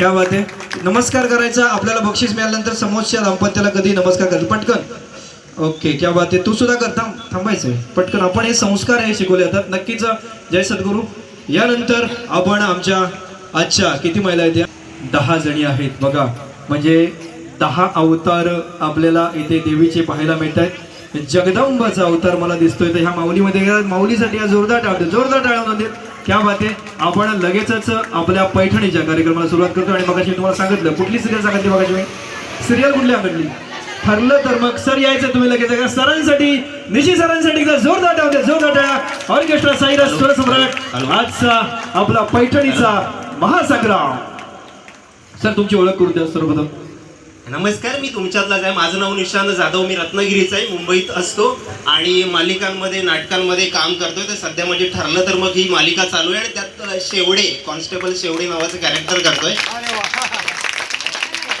क्या बात आहे नमस्कार करायचा आपल्याला बक्षीस मिळाल्यानंतर समोरच्या दाम्पत्याला कधी नमस्कार करायचा पटकन. ओके क्या बात आहे तू सुद्धा कर थांब आहे पटकन आपण हे संस्कार हे शिकवले जातात. नक्कीच जय सद्गुरू. यानंतर आपण आमच्या आजच्या किती महिला आहेत या? दहा जणी आहेत. बघा म्हणजे दहा अवतार आपल्याला इथे देवीचे पाहायला मिळत आहेत जगदंबाचा अवतार मला दिसतोय. तर ह्या माऊलीमध्ये माऊलीसाठी या जोरदार टाळतो. जोरदार टाळ्या देत क्या बात आहे आपण लगेचच आपल्या पैठणीच्या कार्यक्रमाला सुरुवात करतो आणि मगाशी तुम्हाला सांगितलं कुठली सिरियल सांगितली मगाशी मी? सिरियल कुठली आवडली ठरलं तर मग सर यायचं तुम्ही लगेच का सरांसाठी निशी सरांसाठी एकदा जोरदार टाळते जोरदार टाळ्या ऑर्केस्ट्रा साईराज स्वरसम्राट आजचा आपला पैठणीचा महासंग्राम. सर तुमची ओळख करू द्या सर्वप्रथम. नमस्कार मी तुमच्यातलाच आहे. माझं नाव निशांत जाधव. मी रत्नागिरीचा आहे. मुंबईत असतो आणि मालिकांमध्ये नाटकांमध्ये काम करतोय. तर सध्या म्हणजे ठरलं तर मग ही मालिका चालू आहे आणि त्यात शेवडे कॉन्स्टेबल शेवडे नावाचं कॅरेक्टर करतोय.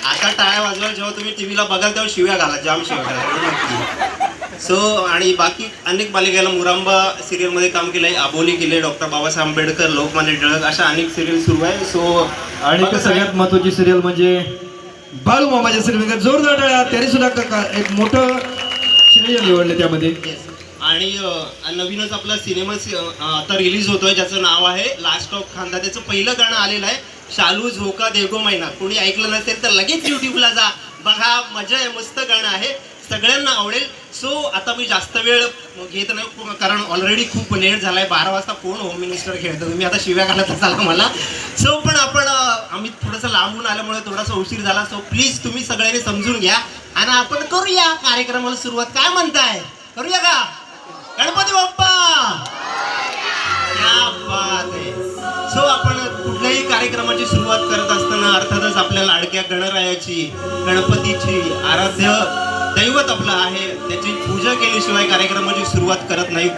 आता टाळ्या वाजवायला जेव्हा तुम्ही टीव्हीला बघाल तेव्हा शिव्या घाला जाम शिव्या सो आणि बाकी अनेक मालिकेला मुरांबा सिरियलमध्ये काम केलंय. आबोली केले डॉक्टर बाबासाहेब आंबेडकर लोकमान्य टिळक अशा अनेक सिरियल सुरू आहे. सो आणि सगळ्यात महत्वाची सिरियल म्हणजे बाळू मामाच्या सिनेमा जोरदार टाळ्या त्यांनी सुद्धा क- एक मोठं श्रेय निवडलं त्यामध्ये. आणि नवीनच आपला सिनेमा सि- आता रिलीज होतोय ज्याचं नाव आहे लास्ट ऑफ खांदा त्याचं पहिलं गाणं आलेलं आहे. शालू झोका देगो महिना कोणी ऐकलं नसेल तर लगेच युट्यूबला जा. बघा मजा आहे मस्त गाणं आहे. सगळ्यांना आवडेल. सो आता मी जास्त वेळ घेत नाही कारण ऑलरेडी खूप लेट झालाय. बारा वाजता कोण होम मिनिस्टर खेळतं? तुम्ही आता शिव्या घालत असाल मला. सो पण आपण आम्ही थोडंसं लांबून आल्यामुळे थोडासा उशीर झाला. सो प्लीज तुम्ही सगळ्यांनी समजून घ्या. आणि आपण करूया कार्यक्रमाला सुरुवात. काय म्हणताय? करूया का? गणपती बाप्पा! सो आपण कुठल्याही कार्यक्रमाची सुरुवात करत असताना अर्थातच आपल्या लाडक्या गणरायाची गणपतीची आराध्य दैवत आपलं आहे त्याची पूजा केल्याशिवाय कार्यक्रमाची सुरुवात करत नाही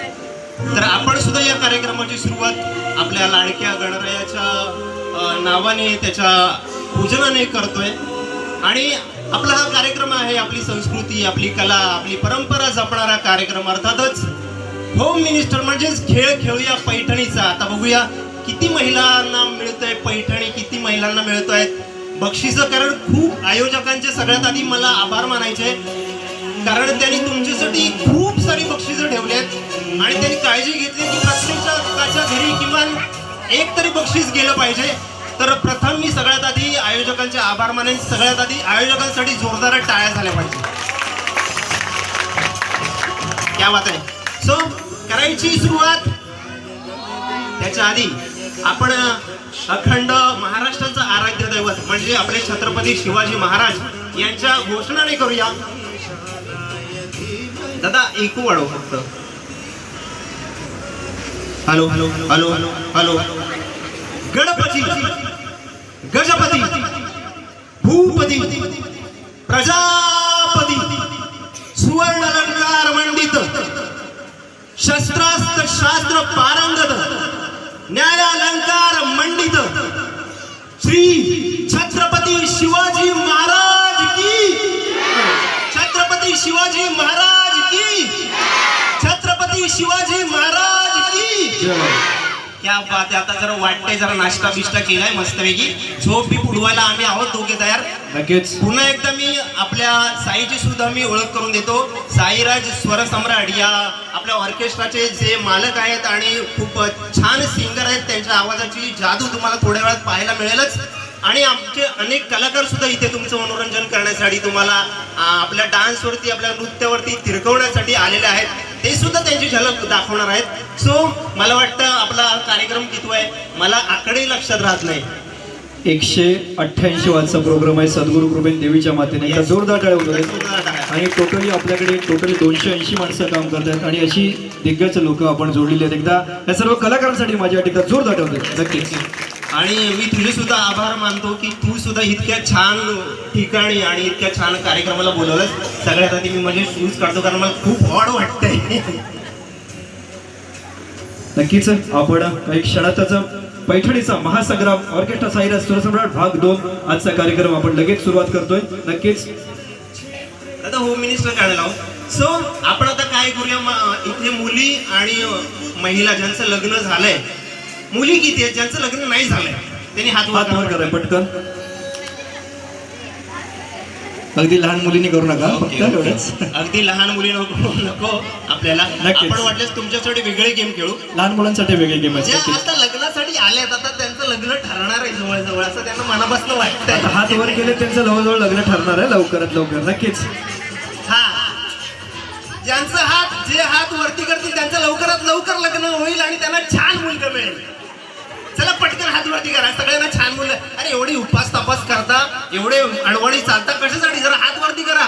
तर आपण सुद्धा या कार्यक्रमाची सुरुवात आपल्या लाडक्या गणरायाच्या नावाने त्याच्या पूजनाने करतोय. आणि आपला हा कार्यक्रम आहे आपली संस्कृती आपली कला आपली परंपरा जपणारा कार्यक्रम अर्थातच होम मिनिस्टर म्हणजेच खेळ खेळूया पैठणीचा. आता बघूया किती महिलांना मिळतंय पैठणी किती महिलांना मिळतोय. बक्षिस कारण खूप आयोजकांचे सगळ्यात आधी मला आभार मानायचे. कारण त्यांनी तुमच्यासाठी खूप सारी बक्षिसं ठेवली आहेत. आणि त्यांनी काळजी घेतली की प्रत्येकाच्या घरी किमान एक तरी बक्षीस गेलं पाहिजे. तर प्रथम मी सगळ्यात आधी आयोजकांचे आभार मानेन. सगळ्यात आधी आयोजकांसाठी जोरदार टाळ्या झाल्या पाहिजे. क्या बात आहे. सो करायची सुरुवात त्याच्या आधी आपण अखंड महाराष्ट्राचं आराध्य दैवत म्हणजे आपले छत्रपती शिवाजी महाराज यांच्या घोषणाने करूया. दादा एकू वाढव फक्त. Hello hello hello hello Ganpati Gajapati भूपती प्रजापती सुवर्ण अलंकार मंडित शस्त्रास्त्र शास्त्र पारंगत न्यायालंकार मंडित श्री छत्रपती शिवाजी महाराज की छत्रपती शिवाजी महाराज शिवाजी महाराज की क्या बात आता जरा वाटतंय जरा नाश्ता बिष्टा केलाय मस्तपैकी. झोप बी उडवायला आम्ही आहोत दोघे तयार. नक्कीच पुन्हा एकदा मी आपल्या साईची सुद्धा मी ओळख करून देतो. साईराज स्वरसम्राट या आपल्या ऑर्केस्ट्राचे जे मालक आहेत आणि खूप छान सिंगर आहेत त्यांच्या आवाजाची जादू तुम्हाला थोड्या वेळात पाहायला मिळेलच. आणि आमचे अनेक कलाकार सुद्धा इथे तुमचं मनोरंजन करण्यासाठी तुम्हाला आपल्या डान्सवरती आपल्या नृत्यावरती तिरकवण्यासाठी आलेले आहेत. ते सुद्धा त्यांची झलक दाखवणार आहेत. सो मला वाटतं आपला कार्यक्रम किती आहे मला आकडे लक्षात राहत नाही. एकशे अठ्ठ्याऐंशी वाजचा प्रोग्राम आहे. सद्गुरू कृपेन देवीच्या मातेने एकदा जोरदार टाळ्या होत आणि टोटली आपल्याकडे टोटली दोनशे ऐंशी माणसं काम करतात आणि अशी दिग्गज लोक आपण जोडलेली आहेत. एकदा या सर्व कलाकारांसाठी माझ्या एकदा जोरदार ठेवतात नक्कीच. आणि मी तुझे सुद्धा आभार मानतो की तू सुद्धा इतक्या छान ठिकाणी आणि इतक्या छान कार्यक्रमाला बोलवलंस. सगळ्यात आधी मी माझे शूज काढतो कारण मला खूप ऑड वाटतंय. नक्कीच आपण काही क्षणातच पैठणीचा महासंग्राम ऑर्केस्ट्रा साईराज स्वरसम्राट भाग दोन आजचा कार्यक्रम आपण लगेच सुरुवात करतोय. नक्कीच. आता होम मिनिस्टर लावू. सो आपण आता काय करूया इथे मुली आणि महिला ज्यांचं लग्न झालंय मुली किती आहेत? ज्यांचं लग्न नाही झालंय. त्यांनी हात हात वर करा. पटकन. अगदी लहान मुलींनी करू नका फक्त ओके, ओके. एवढंच. अगदी लहान मुली नको नको आपल्याला. नक्कीच. आपण वाटल्यास तुमच्यासाठी वेगळे गेम खेळू. लहान मुलांसाठी वेगळे गेम जे आहेत आता लग्नासाठी आलेत आता त्यांचं लग्न ठरणार आहे जवळ जवळ असं त्यांना मनापासून वाटतंय. आता हात वर केले त्यांचं जवळजवळ लग्न ठरणार आहे लवकरात लवकर नक्कीच. हा. ज्यांचं हात जे हात वरती करतील त्यांचं लवकरात लवकर लग्न होईल आणि त्यांना छान मुलगा मिळेल. चला पटकन हात वरती करा. सगळ्यांना छान मुलं अरे एवढी उपास तपास करता एवढे अडवणी चालता कशासाठी? जरा हात वरती करा.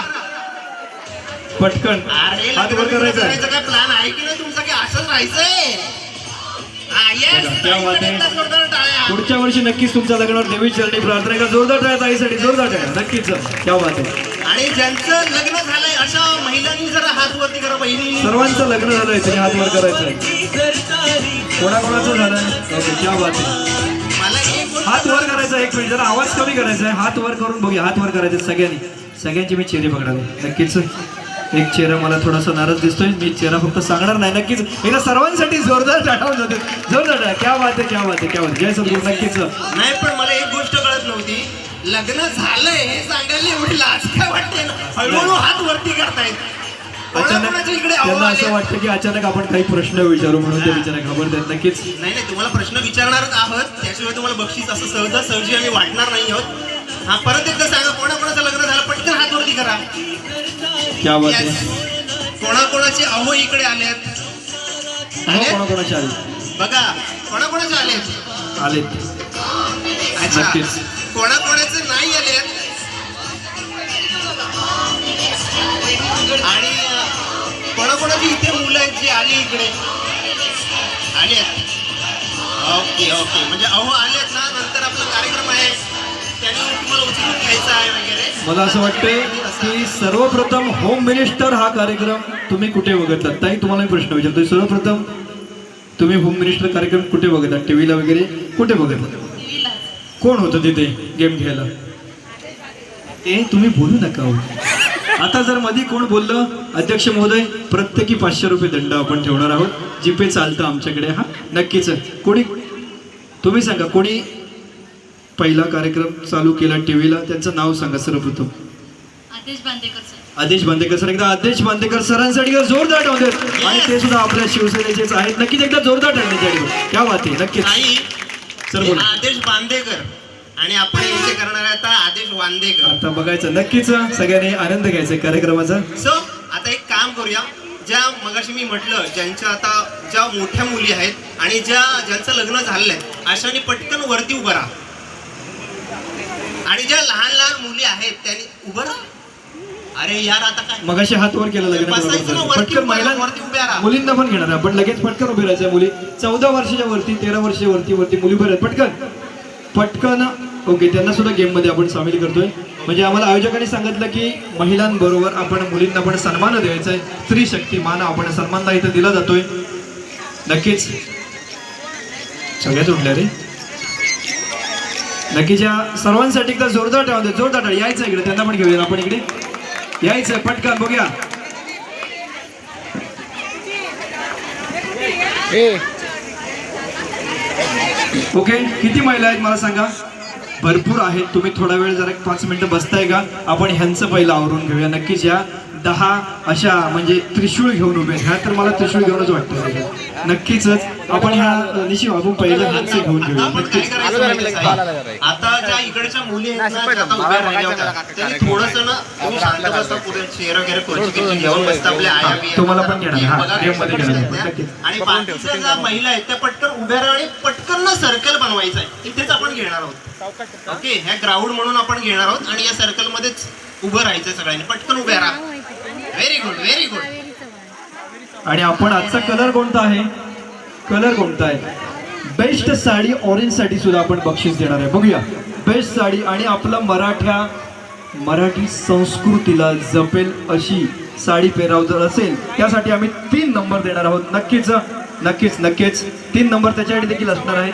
पटकन. अरे हात वर करायचा काय प्लॅन आहे की नाही तुमचा? की असंच राहायचंय? त्या. पुढच्या वर्षी नक्कीच तुमच्या लग्नावर देवी चरणी प्रार्थना का जोरदार टाळ्या ताईसाठी. जोरदार टाळ्या. नक्कीच क्या बात आहे. आणि ज्यांचं लग्न झालंय अशा महिलांनी जरा हात वरती करा बहिणी. सर्वांचं लग्न झालंय तुम्ही हात वर करायचं कोणाकोणाचं ओके क्या बात आहे. एक हात वर करायचा एक मिनिट जरा आवाज कमी करायचा आहे हात वर करून बघूया हात वर करायचे सगळ्यांनी. सगळ्यांचे मी चेहरे बघणार नक्कीच. एक चेहरा मला थोडासा नाराज दिसतोय. मी चेहरा फक्त सांगणार नाही. नक्कीच एकदा सर्वांसाठी जोरदार टाळावून जाते. जोरदार क्या बात आहे क्या बात आहे क्या बात जय सद्गुरू नक्कीच. नाही पण मला एक गोष्ट कळत नव्हती. लग्न झालंय हे सांगायला एवढी लाज काय वाटते ना? हळूहळू हात वरती करतायत. अचानक कोणाकोणाच्या इकडे अहो त्यांना असं आले. वाटतं की अचानक आपण काही प्रश्न विचारू म्हणून ते घाबरतात. नक्कीच. नाही नाही तुम्हाला प्रश्न विचारणारच आहोत. त्याशिवाय तुम्हाला बक्षीस असं सहजासहजी आम्ही वाटणार नाही आहोत. हा परत एकदा सांगा कोणाकोणाचं लग्न झालं? पटकन हात वरती करा. क्या बात आहे. Yes. कोणाकोणाचे अहो इकडे आलेत. हो आलेत? कोणाकोणाचे आले बघा कोणाकोणाचे आलेत? आलेत. अच्छा. नक्कीच. कोणाकोणाचे नाही आले आणि कोणाकोणाची इथे मुलं आहेत जी आली इकडे? आली ओके ओके. म्हणजे अहो आलेत ना नंतर आपला कार्यक्रम आहे. आहे मला असं वाटतंय की सर्वप्रथम होम मिनिस्टर हा कार्यक्रम तुम्ही कुठे बघितला? ताई तुम्हाला मी प्रश्न विचारतोय. सर्वप्रथम तुम्ही होम मिनिस्टर कार्यक्रम कुठे बघितला? टीव्हीला वगैरे कुठे बघितला? कोण होतं तिथे गेम घ्यायला? ते तुम्ही बोलू नका हो. आता जर मध्ये कोण बोललं अध्यक्ष महोदय प्रत्येकी पाचशे रुपये दंड आपण ठेवणार आहोत. जीपे चालतं आमच्याकडे हा? नक्कीच. कोणी तुम्ही सांगा कोणी पहिला कार्यक्रम चालू केला टीव्हीला? त्यांचं नाव सांगा सर्वप्रथम. आदेश बांदेकर सर. आदेश बांदेकर सर. एकदा आदेश बांदेकर सरांसाठी जोरदार टाळ्या आणि ते सुद्धा आपल्या शिवसेनेचेच आहेत. नक्कीच एकदा जोरदार टाळण्यासाठी क्या बात आहे नक्कीच. नाही सर आदेश बांदेकर आणि आपण यांचे करणार आहे आता आदेश वांदेकर. आता बघायचं नक्कीच सगळ्यांनी आनंद घ्यायचा कार्यक्रमाचा. सो आता एक काम करूया. ज्या मगाशी मी म्हटलं ज्यांच्या आता ज्या मोठ्या मुली आहेत आणि ज्या ज्यांचं लग्न झालंय अशाने पटकन वरती उभं राहा. आणि ज्या लहान लहान मुली आहेत त्यांनी उभं राहा. अरे यार आता काय? मगाशी हात वर केला. वरती पटकन महिला. मुलींना पण घेणार. आपण लगेच पटकन उभे राहायचं मुली. चौदा वर्षाच्या वरती तेरा वर्षाच्या वरती वरती मुली उभे पटकन. पटकन. ओके त्यांना सुद्धा गेममध्ये आपण सामील करतोय. म्हणजे आम्हाला आयोजकांनी सांगितलं की महिलांबरोबर आपण मुलींना पण सन्मान द्यायचा आहे. स्त्री शक्ती मान आपण सन्मानला इथं दिला जातोय. नक्कीच. सगळ्याच उठल्या रे. नक्कीच या सर्वांसाठी एकदा जोरदार ठेवा जोरदार. यायचं इकडे त्यांना पण घेऊया. आपण इकडे. यायचं पटकन बघूया. ओके किती महिला आहेत मला सांगा? भरपूर आहेत. तुम्ही थोडा वेळ जरा एक पाच मिनिटं बसताय का? आपण ह्यांचं पहिलं आवरून घेऊया. नक्कीच या दहा अशा म्हणजे त्रिशूळ घेऊन उभे. ह्या तर मला त्रिशूळ घेऊनच वाटतं. नक्कीच आपण ह्या निशी आपण पहिलं ह्यांचं घेऊन घेऊया. नक्कीच साहेब? आता ज्या इकडच्या मुली आहेत ना, ज्या आता उभ्या राहिल्या होत्या, त्यांनी थोडंसं ना तुम्ही शांत बसा पुढे चेअर वगैरे खुर्ची बिर्ची घेऊन बसता आपल्या आया बिया. तुम्हाला पण घेणार, हा, बघा game मध्ये कशा घेणार, आहेत त्या. नक्कीच. आणि बाकीच्या ज्या महिला आहेत त्या पटकन उभ्या राहा आणि पटकन ना सर्कल बनवायचं आहे. इथेच आपण घेणार आहोत. ओके ह्या ग्राउंड म्हणून आपण घेणार आहोत आणि या सर्कल मध्येच उभं राहायचं सगळ्यांनी. पटकन उभ्या राहा. व्हेरी गुड व्हेरी गुड आणि आपण आजचा कलर कोणता आहे? कलर कोणता आहे? बेस्ट साडी ऑरेंजसाठी सुद्धा आपण बक्षीस देणार आहे. बघूया. बेस्ट साडी आणि आपला मराठ्या मराठी संस्कृतीला जपेल अशी साडी पेराव जर असेल त्यासाठी आम्ही तीन नंबर देणार आहोत. नक्कीच नक्कीच नक्कीच. तीन नंबर त्याच्यासाठी देखील असणार आहे.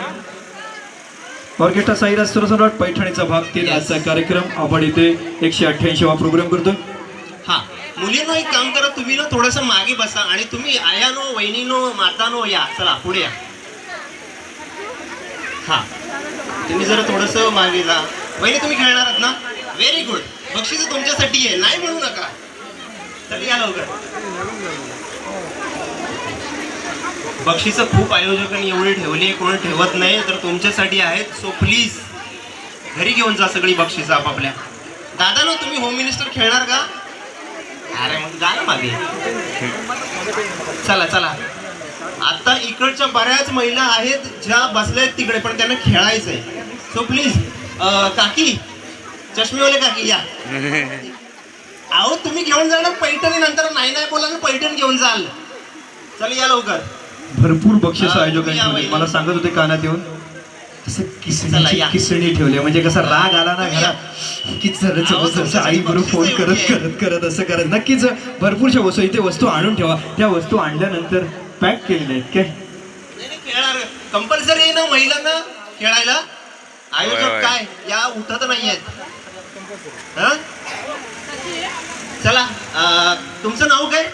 ऑर्केस्ट्रा साईराज सुरसम्राट पैठणीचा भाग तीन आजचा कार्यक्रम. आपण इथे एकशे अठ्ठ्याऐंशी वा प्रोग्राम करतोय. हा. मुलींनो एक काम करा तुम्ही ना थोडस मागे बसा आणि तुम्ही आयानो वहिनीनो मातानो या. चला पुढे या. हा. तुम्ही जरा थोडस मागे जा. वहिनी तुम्ही खेळणार आहात ना? व्हेरी गुड बक्षीस तुमच्यासाठी आहे. नाही म्हणू नका. तरी या लवकर. बक्षीस खूप आयोजकांनी एवढी ठेवली आहे. कोणी ठेवत नाही तर तुमच्यासाठी आहेत. सो प्लीज घरी घेऊन जा सगळी बक्षीस आपापल्या. दादा ना तुम्ही होम मिनिस्टर खेळणार का? अरे मग जा ना मागे. चला चला. आता इकडच्या बऱ्याच महिला आहेत ज्या बसल्या आहेत तिकडे पण त्यांना खेळायचंय. सो प्लीज काकी चष्मेवाले काकी या. अहो तुम्ही घेऊन जा ना पैठणी नंतर नाही नाही बोला ना पैठण घेऊन जाल. चल या लवकर. भरपूर बक्षीस आयोजकांनी. बाई. मला सांगत होते कानात येऊन. असं चला, किसणीची या. किसणी ठेवली म्हणजे कसा राग आला ना घरात. की चल चल अहो, चल, चल, आई बरोबर फोन करत. करत करत असं करत. नक्कीच भरपूरशा वस्तू इथे वस्तू आणून ठेवा. त्या वस्तू आणल्यानंतर पॅक केलेल्या आहेत काय? नाही, नाही, खेळणार. कंपल्सरी आहे ना महिलांना खेळायला? होय, आयोजक होय. काय? या उठत नाही आहेत हं? चला अं, तुमचं नाव काय?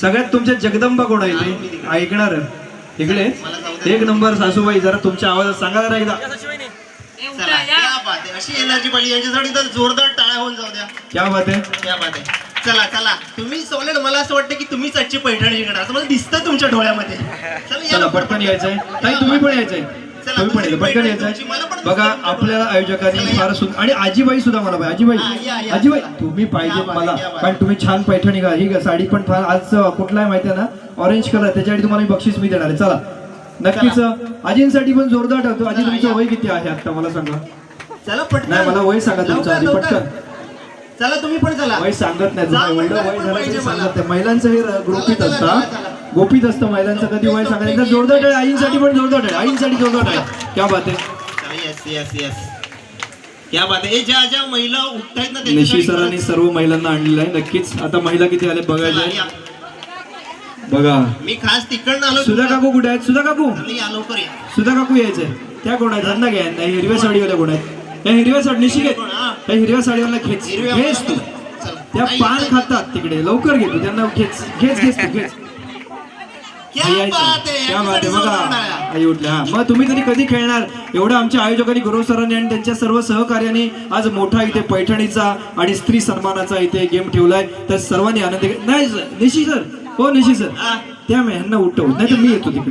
सगळ्यात तुमच्या जगदंबा कोण आहे? हा, ते. ऐकणार इकडे. एक नंबर सासूबाई जरा तुमच्या आवाजात सांगा जरा एकदा. ए, उठा, चला या. क्या बात. आहे अशी एनर्जी पाहिजे यांच्यासाठी तर जोरदार टाळ्या होऊन जाऊ द्या. क्या बात. आहे क्या बात. आहे चला चला. तुम्ही सोलेड मला असं वाटतं की तुम्हीच आजची पैठणी जिंकणार. असं मला दिसतं तुमच्या डोळ्यामध्ये. चला या चला लवकर. पटकन यायचंय. ताई तुम्ही पण यायचंय. यायचं. बघा दिसतं. आपल्याला आयोजकांनी. फार सुंदर आणि आजीबाई सुद्धा मला पाहिजे. आजीबाई आजीबाई. तुम्ही बाई, मला. कारण तुम्ही छान पैठणी घा ही साडी पण फार आज कुठला आहे माहिती आहे ना ऑरेंज कलर त्याच्यासाठी तुम्हाला मी बक्षीस मी देणार आहे. चला. नक्कीच आजींसाठी पण जोरदार ठरतो. आजी तुमचं. वय किती आहे आता? मला सांगा. चला पटकन. नाही मला वय सांगा तुमचं आधी. पटकन. चला तुम्ही पण चला. वय सांगत नाही. पाहिजे महिलांचं हे गुपित चला, चला, असतं चला. गोपीत असतं महिलांचं कधी वय सांगायचं एकदा जोरदार टाळे आईंसाठी पण जोरदार टाळे आईंसाठी जोरदार टाळे क्या बात आहे. येस येस येस क्या बात आहे. ए, ज्या ज्या महिला उठतायत ना निशी सरांनी सर्व महिलांना आणलेलं आहे नक्कीच. आता महिला किती आले चला, बघायचे या. बघा. मी खास तिकडनं आलो सुधा काकू कुठे आहेत? सुधा काकू? लवकर सुधा काकू यायचंय त्या कोण आहेत? त्यांना घ्या नाही हिरव्या साडीवाल्या कोण आहेत? त्या हिरव्या साडी निशी घे. त्या हिरव्या साडीवाला खेच. घेच तू. त्या पान. खातात तिकडे. लवकर घे तू. त्यांना घेच घेच घेच तू घेच क्या यायचं. बात आहे क्या बात आहे यांच्यासाठी बघा. जोरदार टाळ्या. आई उठल्या. हा मग तुम्ही तरी कधी खेळणार? एवढं आमच्या आयोजकांनी गुरु सरांनी आणि त्यांच्या सर्व सहकार्याने आज मोठा इथे पैठणीचा आणि स्त्री सन्मानाचा इथे गेम ठेवलाय. तर सर्वांनी आनंद नाही निशी सर. हो निशी सर. हा. त्या मी ह्यांना उठव. नाही तर मी येतो तिकडे.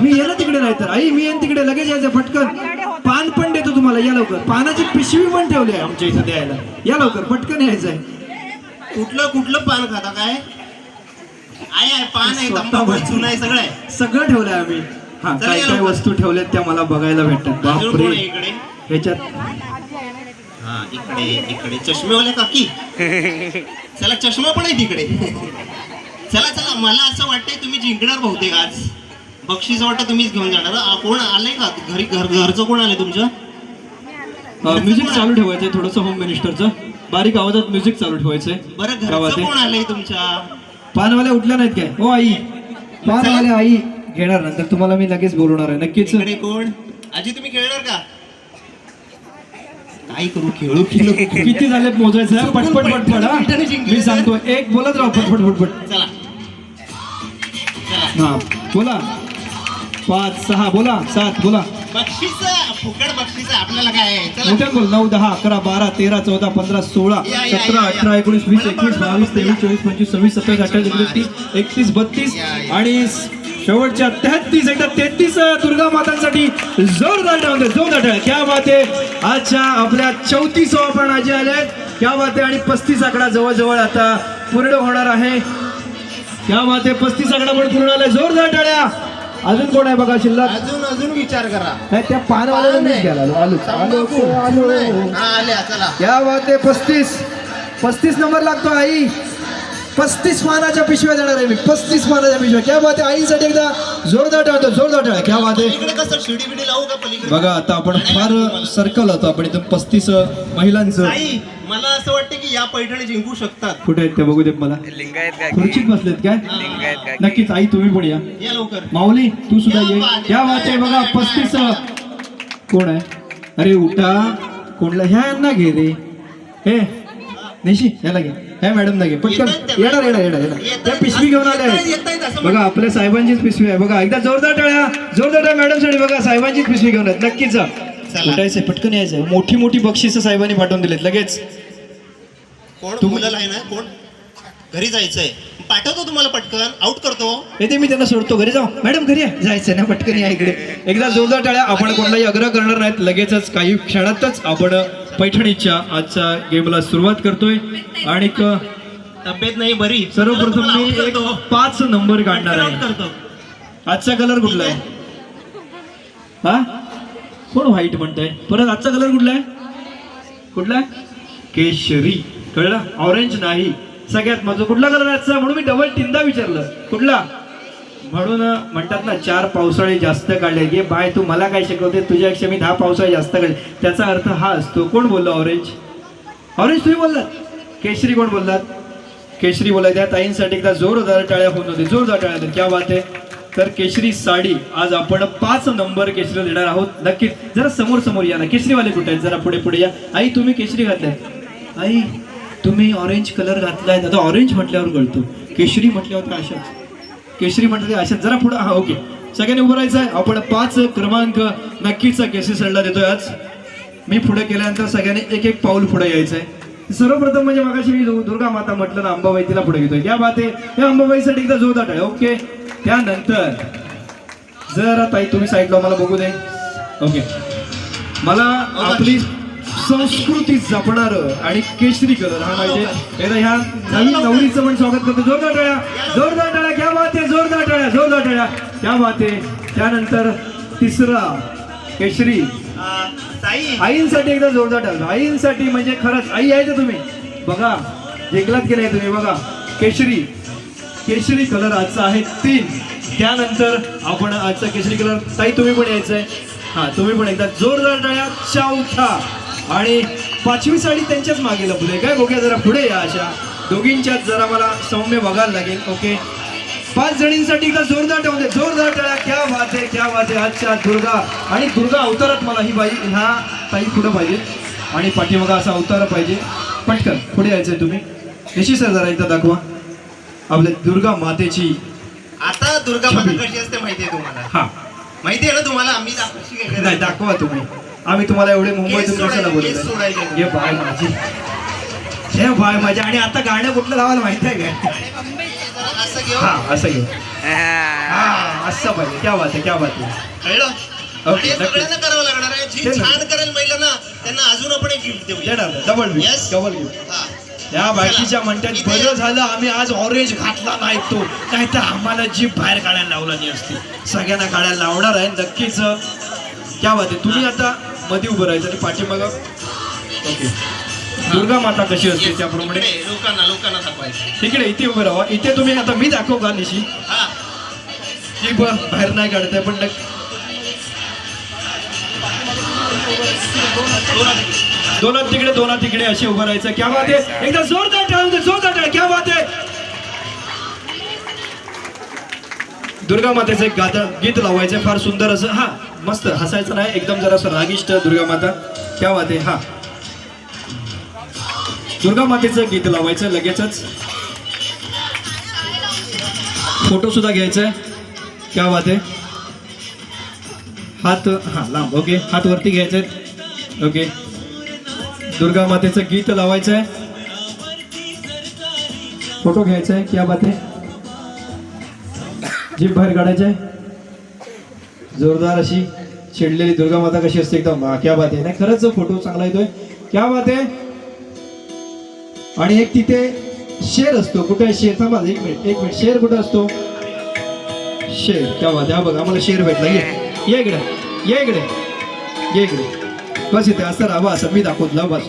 मी. येणार तिकडे नाही तर. आई मी येईन तिकडे लगेच यायचं पटकन. पान पण देतो तुम्हाला या लवकर. पानाची पिशवी पण ठेवली आहे आमच्या इथे द्यायला. या लवकर पटकन यायचंय. कुठलं कुठलं पान खाता काय? आहे आहे पान आहे तंबाखू आहे. चुना आहे सगळं आहे. सगळं ठेवलंय आम्ही. हा चला, काय या काय लवकर. वस्तू ठेवल्यात त्या मला बघायला भेटतात. अजून कोण आहे बापरे इकडे? ह्याच्यात हा इकडे इकडे. चष्मेवाले काकी. चला चष्मा पण आहे तिकडे. चला चला मला असं वाटतंय तुम्ही जिंकणार बहुतेक आज. बक्षीस वाटतं तुम्हीच घेऊन जाणार. आ, कोण आलंय का? घरी घर घरचं कोण आलंय तुमचं? म्युझिक चालू ठेवायचंय थोडंसं होम मिनिस्टरचं बारीक आवाजात म्युझिक चालू ठेवायचंय. बरं घरचं? कोण आलंय तुमच्या? पानवाल्या उठल्या नाहीत काय? हो आई. पानवाल्या आई. घेणार नंतर तुम्हाला मी लगेच बोलवणार आहे. नक्कीच. इकडे कोण? आजी तुम्ही खेळणार का? काय करू? खेळू खेळू. किती झाले मोजायचं? पटपट पटपट हा? मी सांगतो एक बोलत राहा पटपट पटपट. चला चला. हा बोला. पाच सहा बोला सात बोला. बक्षीस फुकट बक्षीस आपल्याला काय आहे? चला. मोठ्या बोल नऊ दहा अकरा बारा तेरा चौदा पंधरा सोळा या, या, सतरा या. अठरा एकोणीस वीस एकवीस बावीस तेवीस चोवीस पंचवीस सव्वीस सत्तावीस अठ्ठावीस एकोणीस तीस एकतीस बत्तीस या, या. आणि शेवटच्या तेहतीस एकदा तेहतीस दुर्गा मातांसाठी जोरदार टाळ्या जोरदार टाळ्या क्या बात आहे. आजच्या आपल्या चौतीस पण आजी आले क्या बात आहे. आणि पस्तीस आकडा जवळजवळ आता पूर्ण होणार आहे. क्या बात आहे. पस्तीस आकडा पण पूर्ण आलाय जोरदार टाळ्या. अजून कोण आहे बघा शिल्लक? अजून अजून विचार करा. नाही, त्या पानवाल्याला आहे. घ्यायला आलो. आलो. आलो. आल्या चला. क्या बात आहे पस्तीस. पस्तीस नंबर लागतो आई. पस्तीस पानाच्या पिशव्या देणार आहे मी. पस्तीस पानाच्या पिशव्या. क्या बात आहे. आईसाठी एकदा जोरदार टाळतो जोरदार टाळ्या क्या बात आहे. इकडे कसं शिडी बिडी लावू का पलीकडे? बघा आता आपण फार सर्कल होतो. आपण इथं पस्तीस महिलांचं. मला असं वाटतं की या पैठणी जिंकू शकतात. कुठे आहेत ते बघू देत मला. खुर्चीत बसलेत काय? नक्कीच आई तुम्ही पण या. या लवकर. माऊली तू सुद्धा ये क्या बात आहे बघा पस्तीस कोण आहे? अरे उठा. कोणला? ह्या यांना घे रे. हे निशी याला घे. ह्या मॅडमला घे पटकन येणार येणार येणार येणार. पिशवी घेऊन आल्या बघा आपल्या साहेबांचीच पिशवी आहे. बघा एकदा जोरदार टाळ्या. जोरदार टाळ्या मॅडमसाठी बघा साहेबांचीच पिशवी घेऊन आहेत नक्कीच जा. उठायचंय पटकन यायचंय मोठी मोठी बक्षिसं साहेबांनी पाठवून दिलेत लगेच. कोण? तुम्ही- मुलं आहे ना कोण? घरी जायचंय. पाठवतो तुम्हाला पटकन. आउट करतो. येते मी त्यांना सोडतो. घरी जाऊ. मॅडम घरी या. जायचं ना पटकन या इकडे. एकदा जोरदार टाळ्या. आपण कोणालाही आग्रह करणार नाहीत. लगेचच काही क्षणातच आपण पैठणीच्या आजच्या गेमला सुरुवात करतोय. आणि तब्येत नाही बरी. सर्वप्रथम मी एक. पाच नंबर काढणार आहे. आजचा कलर कुठला आहे? हा? कोण व्हाईट म्हणताय? परत आजचा कलर कुठला आहे? कुठला आहे? केशरी. कळलं? ऑरेंज नाही. सगळ्यात माझं कुठला कलर आजचा? म्हणून मी डबल तीनदा विचारलं. कुठला? म्हणून म्हणतात ना चार पावसाळे जास्त काढले. गे बाय तू मला काय शिकवते? तुझ्यापेक्षा मी दहा पावसाळे जास्त काढले. त्याचा अर्थ हा असतो. कोण बोलला ऑरेंज ऑरेंज तुम्ही बोललात. केशरी कोण बोललात? केशरी बोलाय त्या ताईंसाठी एकदा जोरदार टाळ्या होत होते जोरदार टाळ्या क्या बात आहे तर केशरी साडी. आज आपण पाच नंबर केशरी देणार आहोत. नक्कीच. जरा समोर समोर या ना. केशरीवाले कुठे आहेत? जरा पुढे पुढे या. आई तुम्ही केशरी घातलाय. आई तुम्ही ऑरेंज कलर घातलाय. आता ऑरेंज म्हटल्यावर कळतो. केशरी म्हटल्यावर काय अशाच केशरी म्हटलं अशा जरा पुढे हा ओके. सगळ्यांनी उभं राहायचं आहे. आपण पाच क्रमांक नक्कीच केसरी सरला देतोय आज. मी पुढे केल्यानंतर सगळ्यांनी एक एक पाऊल पुढे यायचं आहे. सर्वप्रथम म्हणजे मागाशी मी दुर्गा माता म्हटलं ना अंबाबाई तिला पुढे घेतोय. या बात आहे या अंबाबाईसाठी एकदा जोरदार आहे ओके? त्यानंतर जरा ताई तुम्ही साईडला मला बघू दे. ओके. मला आपली संस्कृती जपणार आणि केशरी कलर हा माहिती ह्या नवीन नवरीचं पण स्वागत करतो. जोरदार टाळ्या जोरदार टाळ्या बात जोरदार टाळ्या जोरदार टाळ्या. क्या बात त्यानंतर तिसरा केशरी. ताई आईंसाठी एकदा जोरदार टाळा आईंसाठी म्हणजे खरंच आई आहे का तुम्ही? बघा जिंकलात की नाही तुम्ही? बघा केशरी. केशरी कलर आजचा आहे तीन. त्यानंतर आपण आजचा केशरी कलर ताई तुम्ही पण यायचं आहे हा तुम्ही पण एकदा जोरदार टाळ्या चौथा. आणि पाचवी साडी त्यांच्याच मागे लपले काय बघूया जरा पुढे या अशा. दोघींच्यात जरा मला सौम्य बघायला लागेल. ओके पाच जणींसाठी एकदा जोरदार ठेवते जोरदार टाळ्या क्या आहे क्या आहे आजच्या दुर्गा. आणि दुर्गा अवतारात मला ही बाई ह्या ताई पुढं पाहिजे. आणि पाठीमागा असा अवतार पाहिजे. पटकन पुढे यायचंय तुम्ही. निश्चित सर जरा एकदा दाखवा. आपल्या दुर्गा मातेची आता दुर्गा माता. कशी असते माहितीये तुम्हाला? हा. माहिती आहे ना तुम्हाला? आम्ही नाही? दाखवा तुम्ही. आम्ही तुम्हाला एवढे मुंबईतून कशाला बोलत. घे बाय माझी. हे बाय माझी. आणि आता गाणं कुठलं लावायला माहिती आहे काय? हा असं घेऊ. हा. असं पाहिजे क्या बात आहे क्या बात आहे. कळलं? ओके, आणि हे नक्की. सगळ्यांना करावं लागणार आहे. जी ते ना. छान करेल महिलांना त्यांना अजून आपण एक गिफ्ट देऊ देणार डबल. डबल हा. या बाकीच्या म्हणतात बरं झालं आम्ही आज ऑरेंज घातला नाही तो. नाही तर आम्हाला जीप बाहेर काढायला लावला नाही असती. सगळ्यांना काढायला लावणार आहे नक्कीच. क्या बात आहे. तुम्ही आता मध्ये उभं राहायचं आणि पाठीमागं. ओके. दुर्गा माता कशी असते. त्याप्रमाणे? इकडे लोकांना लोकांना दाखवायचं. तिकडे इथे उभं राहा. इथे तुम्ही आता मी दाखवू का निशी. जीप बाहेर नाही काढताय पण नक्की दोन दोनात तिकडे दोनात तिकडे असे उभं राहायचं. क्या बात आहे. एकदा जोरदार टाळून जोरदार टाळ. क्या बात आहे. दुर्गा मातेचं एक गाता गीत लावायचं फार सुंदर असं. हा मस्त हसायचं नाही. एकदम जरा असं रागिष्ट दुर्गा माता. क्या बात आहे. हा. दुर्गा मातेचं गीत लावायचं लगेचच. फोटो सुद्धा घ्यायचा आहे. क्या बात आहे. हात हा लांब. ओके हात वरती घ्यायचे ओके. दुर्गा मातेचं गीत लावायचं आहे. फोटो घ्यायचा आहे. क्या बात आहे. जीप बाहेर काढायचं आहे. जोरदार अशी चिडलेली दुर्गा माता कशी असते एकदम. क्या बात आहे. नाही खरंच फोटो चांगला येतोय. क्या बात आहे. आणि एक तिथे शेर असतो. कुठे शेर? थांबा एक मिनिट एक मिनिट. शेर कुठे असतो? शेर. क्या द्या बघा. आम्हाला शेर भेटला. ये ये इकडे ये इकडे ये इकडे. बस इथे असं राहा असं मी दाखवतो. बस.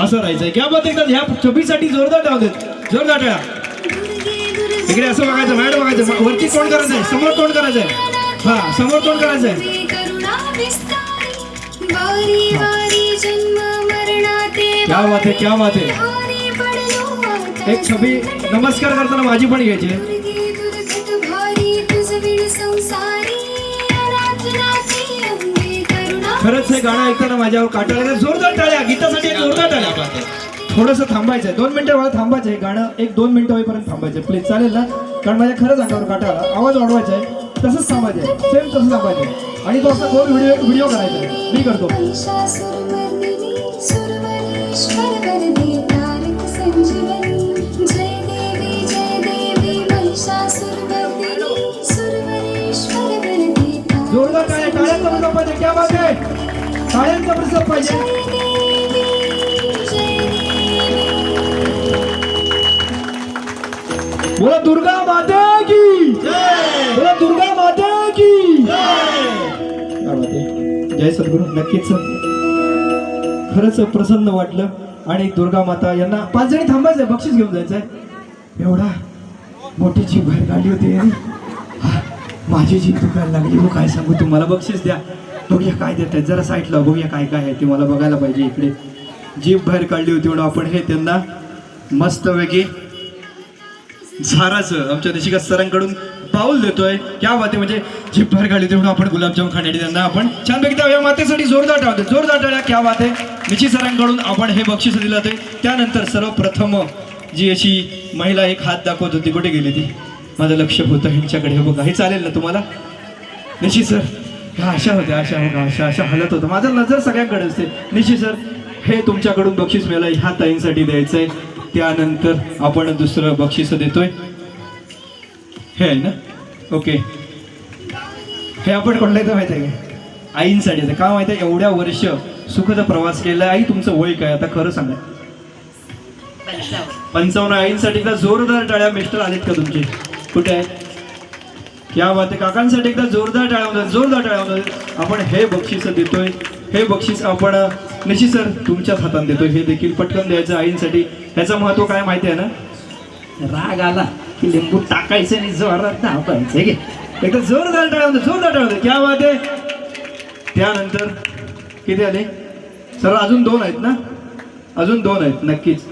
असं राहायचंय. क्या बात एकदा ह्या छबीसाठी जोरदार टाकत जोरदार टाळा इकडे असं बघायचं मॅडम बघायचं. वरती तोंड करायचंय. समोर तोंड करायचंय. हा समोर तोंड करायचंय. क्या बात आहे क्या बात आहे एक छबी नमस्कार करताना माझी पण घ्यायची खरंच हे गाणं ऐकताना माझ्यावर काटा जोरदार टाळ्या गीतासाठी जोरदार टाळ्या. थोडंसं थांबायचं आहे दोन मिनिटं मला थांबायचं आहे गाणं एक दोन मिनिटं होईपर्यंत थांबायचं प्लीज चालेल ना? कारण माझ्या खरंच अंगावर काटा आला आवाज वाढवायचा आहे तसंच थांबायचं आहे सेम तसं थांबायचं आहे आणि तो असा गोल व्हिडिओ व्हिडिओ करायचा आहे मी करतो. क्या बात आहे? टाळ्यांचा पाहिजे. बोला दुर्गा माता की. बोला दुर्गा माता की. जय. सद्गुरू नक्कीच खरंच प्रसन्न वाटलं. आणि दुर्गा माता यांना पाच जणी थांबायचंय बक्षीस घेऊन जायचंय. एवढा मोठी जीभ बाहेर काढली होती. माझी जीभ दुखायला लागली हो काय सांगू तुम्हाला बक्षीस द्या. बघूया काय देत आहेत जरा साईडला बघूया काय काय आहे ते मला बघायला पाहिजे इकडे. जीभ बाहेर काढली होती म्हणून आपण हे त्यांना मस्तपैकी झाराचं आमच्या निशिका सरांकडून पाऊल देतोय. क्या बात आहे म्हणजे जीभ बाहेर काढली होती म्हणून आपण गुलाबजाम खाण्यासाठी त्यांना आपण छानपैकी त्या मातेसाठी जोरदार टाळतो जोरदार टाळ्या क्या बात आहे. निशी सरांकडून आपण हे बक्षीस दिलं होते. त्यानंतर सर्वप्रथम जी अशी महिला एक हात दाखवत होती कुठे गेली ती? माझं लक्ष होतं ह्यांच्याकडे हे हो बघा हे चालेल ना तुम्हाला? निशी सर. ह्या अशा होत्या अशा होत्या अशा अशा हलत होतं माझं नजर सगळ्यांकडे असते. निशी सर हे तुमच्याकडून बक्षीस मिळालं ह्या ताईंसाठी द्यायचं आहे त्यानंतर आपण दुसरं बक्षीस देतोय. हे आहे ना? ओके. हे आपण कोणलं येतं माहिती आहे का? आईंसाठी का माहिती आहे? एवढ्या वर्ष सुखद प्रवास केला. आई तुमचं वय काय? आता खरं सांगा. पंचावन्न आईंसाठी एकदा जोरदार टाळ्या मिस्टर आलेत का तुमचे. कुठे आहेत? या बात आहे काकांसाठी एकदा जोरदार टाळ्या होतात जोरदार टाळ्या होतात आपण हे बक्षीस देतोय. हे बक्षीस आपण निश्चित सर तुमच्याच हातात देतोय. हे देखील पटकन द्यायचं आईंसाठी. ह्याचं महत्त्व काय माहिती आहे ना? राग आला की लिंबू टाकायचं आणि जोरात दाबायचं. घे. एकदा जोरदार टाळ्या होतात जोरदार टाळ्या होतात क्या बात आहे. त्यानंतर किती आले? सर अजून दोन आहेत ना? अजून दोन आहेत नक्कीच.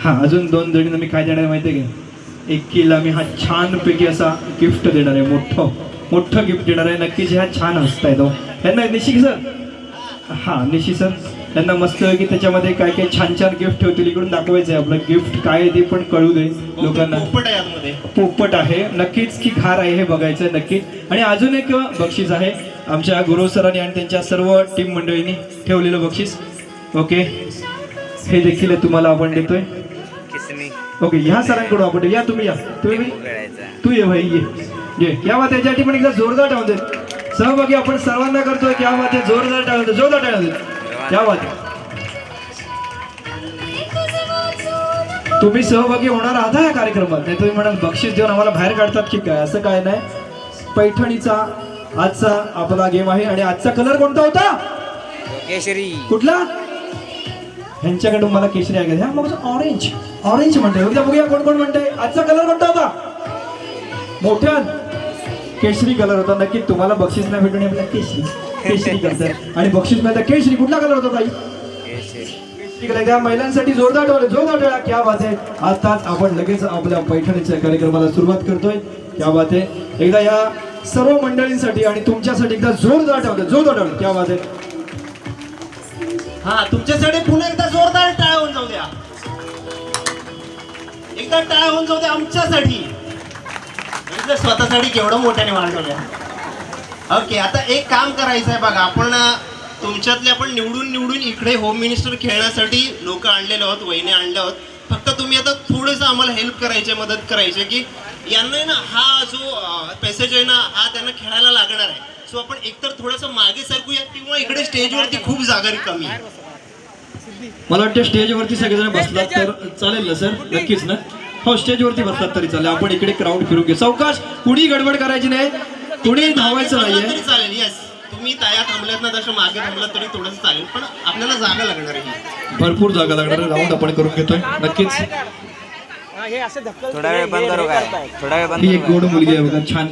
हां अजून दोन जणींना मी काय देणार आहे माहिती आहे का? एकीला मी हा छानपैकी असा गिफ्ट देणार आहे मोठं मोठं गिफ्ट देणार आहे. नक्कीच ह्या छान हसताय तो. यांना निशिक सर हां निशी सर त्यांना मस्त की त्याच्यामध्ये काय काय छान छान गिफ्ट ठेवतील इकडून दाखवायचं आहे आपलं गिफ्ट काय ते पण कळू दे लोकांना. पोपट आहे आतमध्ये पोपट आहे. नक्कीच की घार आहे हे बघायचं आहे नक्कीच. आणि अजून एक बक्षीस आहे. आमच्या गुरु सरांनी आणि त्यांच्या सर्व टीम मंडळींनी ठेवलेलं बक्षीस. ओके. हे देखील तुम्हाला आपण देतोय. ओके ह्या सरांकडून आपण या तुम्ही या. तुम्ही तू ये भाई ये. ये. क्या बात याच्यासाठी पण एकदा जोरदार टाळून दे. सहभागी आपण सर्वांना करतोय. क्या बात आहे? जोरदार टाळून दे. जोरदार टाळून दे. क्या बात तुम्ही सहभागी होणार आहात या कार्यक्रमात. नाही तुम्ही म्हणाल बक्षीस देऊन आम्हाला बाहेर काढतात की काय? असं काय नाही. पैठणीचा आजचा आपला गेम आहे. आणि आजचा कलर कोणता होता? केशरी कुठला? ह्यांच्याकडून मला केशरी आहे ह्या मग ऑरेंज ऑरेंज म्हणते एकदा बघूया कोण कोण म्हणते आजचा कलर कोणता होता? मोठ्या केशरी कलर होता. नक्की तुम्हाला बक्षीस नाही भेटून आपल्या केशरी. केशरी करतात आणि बक्षीस मिळतं. केशरी कुठला कलर होता ताई? केशरी. त्या महिलांसाठी जोरदार टोले जोरदार टोळा क्या बात आहे. आताच आपण लगेच आपल्या पैठणीच्या कार्यक्रमाला सुरुवात करतोय. क्या बात आहे. एकदा या सर्व मंडळींसाठी आणि तुमच्यासाठी एकदा जोरदार ठेवलं. जोरदार ठेवलं. क्या बात आहे. हा तुमच्यासाठी पुन्हा एकदा जोरदार टाळ होऊन जाऊ द्या. एकदा टाळ होऊन जाऊ द्या आमच्यासाठी. म्हणजे स्वतःसाठी केवढं मोठ्याने वाढवल्या ओके आता एक काम करायचं आहे बघा आपण तुमच्यातले आपण निवडून निवडून इकडे होम मिनिस्टर खेळण्यासाठी लोक आणलेले आहोत वहिने आणले आहोत. फक्त तुम्ही आता थोडंसं आम्हाला हेल्प करायचे मदत करायची की यांना ना हा जो पॅसेज आहे ना हा त्यांना खेळायला लागणार आहे. सो आपण एकतर थोडंसं मागे सरकूया किंवा इकडे स्टेजवरती खूप जागा कमी आहे. मला वाटतं स्टेजवरती सगळेजण बसलात तर चालेल ना सर? नक्कीच ना? हो स्टेजवरती बसलात तरी चालेल. आपण इकडे क्राऊड फिरून घेऊ. सावकाश कुणी गडबड करायची नाही? कुणी धावायचं नाहीये. तरी चालेल येस तुम्ही ताया थांबल्यात ना तसं मागे थांबलात तरी थोडंसं चालेल पण आपल्याला जागा लागणार आहे. भरपूर जागा लागणार राऊंड आपण करून घेतोय. नक्कीच. थोडा वेळ बंद करू काय? थोडा वेळ बंद ही एक? गोड मुलगी आहे बघा छान.